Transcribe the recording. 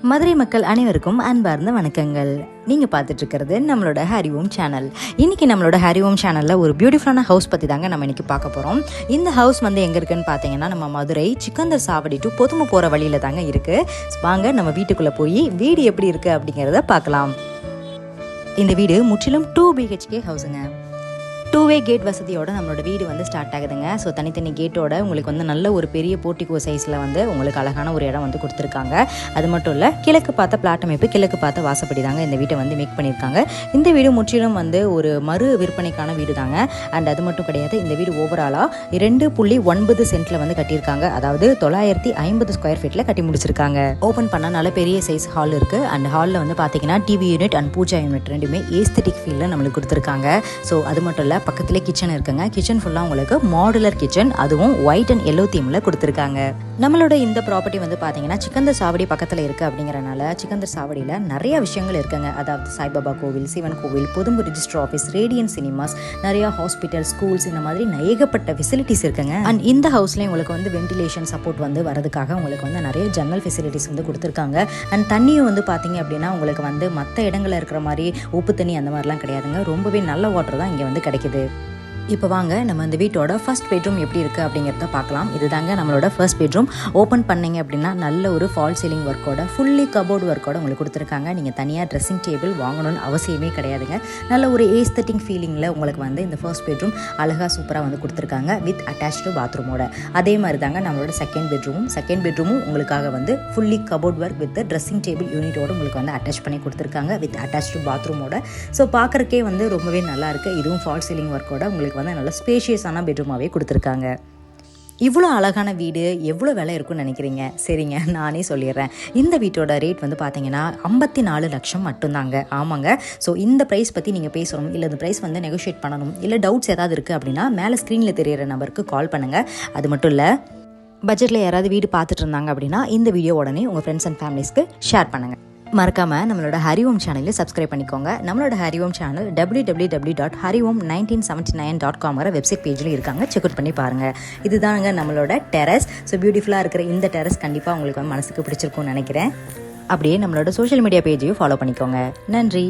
மதுரை மக்கள் அனைவருக்கும் அன்பார்ந்த வணக்கங்கள். நீங்கள் பார்த்துட்டு இருக்கிறது நம்மளோட ஹரிவோம் சேனல் இன்னைக்கு நம்மளோட ஹரிவோம் சேனலில் ஒரு பியூட்டிஃபுல்லான ஹவுஸ் பற்றி தாங்க நம்ம இன்னைக்கு பார்க்க போகிறோம் இந்த ஹவுஸ் வந்து எங்கே இருக்குன்னு பார்த்தீங்கன்னா நம்ம மதுரை சிக்கந்தர் சாவடி டு பொதுமை போகிற வழியில் தாங்க இருக்குது வாங்க நம்ம வீட்டுக்குள்ளே போய் வீடு எப்படி இருக்குது அப்படிங்கிறத பார்க்கலாம். இந்த வீடு முற்றிலும் டூ பிஹெச்கே ஹவுஸுங்க டூ வே கேட் வசதியோட நம்மளோட வீடு வந்து ஸ்டார்ட் ஆகுதுங்க. ஸோ தனித்தனி கேட்டோட உங்களுக்கு வந்து நல்ல ஒரு பெரிய போர்ட்டிகோ சைஸில் வந்து உங்களுக்கு அழகான ஒரு இடம் வந்து கொடுத்துருக்காங்க. அது மட்டும் இல்லை கிழக்கு பார்த்த பிளாட் அமைப்பு கிழக்கு பார்த்த வாசப்படி தாங்க இந்த வீட்டை வந்து மேக் பண்ணியிருக்காங்க. இந்த வீடு முற்றிலும் வந்து ஒரு மறு விற்பனைக்கான வீடு தாங்க. அண்ட் அது மட்டும் கிடையாது இந்த வீடு ஓவராலாக ரெண்டு புள்ளி ஒன்பது சென்ட்டில் வந்து கட்டியிருக்காங்க. அதாவது தொள்ளாயிரத்தி ஐம்பது ஸ்கொயர் ஃபீட்டில் கட்டி முடிச்சிருக்காங்க. ஓப்பன் பண்ணால் நல்ல பெரிய சைஸ் ஹால் இருக்குது அண்ட் ஹாலில் வந்து பார்த்தீங்கன்னா TV unit and pooja unit ரெண்டுமே ஏஸ்தட்டிக் ஃபீலில் நம்மளுக்கு கொடுத்துருக்காங்க. ஸோ அது மட்டும் இல்லை பக்கத்துலேயே கிச்சன் இருக்குங்க. கிச்சன் ஃபுல்லாக உங்களுக்கு மாடுலர் கிச்சன் அதுவும் ஒயிட் அண்ட் எல்லோ தீமில் கொடுத்துருக்காங்க. நம்மளோட இந்த ப்ராப்பர்ட்டி வந்து பார்த்தீங்கன்னா சிக்கந்தர் சாவடி பக்கத்தில் இருக்குது அப்படிங்கிறனால சிக்கந்தர் சாவடியில் நிறைய விஷயங்கள் இருக்குங்க. அதாவது சாய்பாபா கோவில் சிவன் கோவில் Pothumbu register office Radian cinemas நிறையா ஹாஸ்பிட்டல் ஸ்கூல்ஸ் இந்த மாதிரி ஏகப்பட்ட ஃபெசிலிட்டிஸ் இருக்குங்க. அண்ட் இந்த ஹவுஸ்லேயும் உங்களுக்கு வந்து வென்டிலேஷன் சப்போர்ட் வந்து வரதுக்காக உங்களுக்கு வந்து நிறைய ஜன்னல் ஃபெசிலிட்டிஸ் வந்து கொடுத்துருக்காங்க. அண்ட் தண்ணியும் வந்து பார்த்தீங்க அப்படின்னா உங்களுக்கு வந்து மற்ற இடங்களில் இருக்கிற மாதிரி உப்பு தண்ணி அந்த மாதிரிலாம் கிடையாதுங்க. ரொம்பவே நல்ல வாட்டர் தான் இங்கே வந்து கிடைக்குது. இப்போ வாங்க நம்ம இந்த வீட்டோட ஃபர்ஸ்ட் பெட்ரூம் எப்படி இருக்குது அப்படிங்கிறத பார்க்கலாம். இதுதாங்க நம்மளோட ஃபர்ஸ்ட் பெட்ரூம் ஓப்பன் பண்ணிங்க அப்படின்னா நல்ல ஒரு ஃபால் சீலிங் ஒர்க்கோட ஃபுல்லி கபோர்டு ஒர்க்கோட உங்களுக்கு கொடுத்துருக்காங்க. நீங்கள் தனியாக ட்ரெஸ்ஸிங் டேபிள் வாங்கணும்னு அவசியமே கிடையாதுங்க. நல்ல ஒரு ஏஸ்தட்டிங் ஃபீலிங்கில் உங்களுக்கு வந்து இந்த ஃபர்ஸ்ட் பெட்ரூம் அழகாக சூப்பராக வந்து கொடுத்துருக்காங்க வித் அட்டாச்சு பாத்ரூமோட அதே மாதிரி தாங்க நம்மளோட செகண்ட் பெட்ரூமும் செகண்ட் பெட்ரூமும் உங்களுக்காக வந்து fully cupboard work with dressing table யூனிட்டோட உங்களுக்கு வந்து அட்டாச் பண்ணி கொடுத்துருக்காங்க வித் அட்டாச்சு பாத்ரூமோட ஸோ பார்க்குறக்கே வந்து ரொம்பவே நல்லா இருக்குது இதுவும் ஃபால் சீலிங் ஒர்க்கோட உங்களுக்கு வந்து நல்ல ஸ்பேஷியஸான பெட்ரூமாகவே கொடுத்துருக்காங்க. இவ்வளோ அழகான வீடு எவ்வளோ விலை இருக்கும்னு நினைக்கிறீங்க? சரிங்க நானே சொல்லிடுறேன். இந்த வீட்டோட ரேட் வந்து பார்த்தீங்கன்னா ஐம்பத்தி நாலு லட்சம் மட்டும்தாங்க. ஆமாங்க. ஸோ இந்த ப்ரைஸ் பற்றி நீங்கள் பேசணும் இல்லை இந்த ப்ரைஸ் வந்து நெகோஷியேட் பண்ணணும் இல்லை டவுட்ஸ் ஏதாவது இருக்குது அப்படின்னா மேலே ஸ்க்ரீனில் தெரியிற நம்பருக்கு கால் பண்ணுங்கள் அது மட்டும் இல்லை பட்ஜெட்டில் யாராவது வீடு பார்த்துட்டு இருந்தாங்க அப்படின்னா இந்த வீடியோ உடனே உங்கள் ஃப்ரெண்ட்ஸ் அண்ட் ஃபேமிலிஸ்க்கு ஷேர் பண்ணுங்கள் மறக்காமல் நம்மளோட ஹரிஓம் சேனலில் சப்ஸ்கிரைப் பண்ணிக்கோங்க. நம்மளோட Hariom channel W W W dot Hariom nineteen seventy nine dot காம்ங்கிற website பேஜில் இருக்காங்க. செக் அவுட் பண்ணி பாருங்கள் இதுதாங்க நம்மளோட டெரஸ் ஸோ பியூட்டிஃபுல்லாக இருக்கிற இந்த டெரஸ் கண்டிப்பாக உங்களுக்கு வந்து மனசுக்கு பிடிச்சிருக்கும்னு நினைக்கிறேன். அப்படியே நம்மளோட சோஷியல் மீடியா பேஜையும் ஃபாலோ பண்ணிக்கோங்க. நன்றி.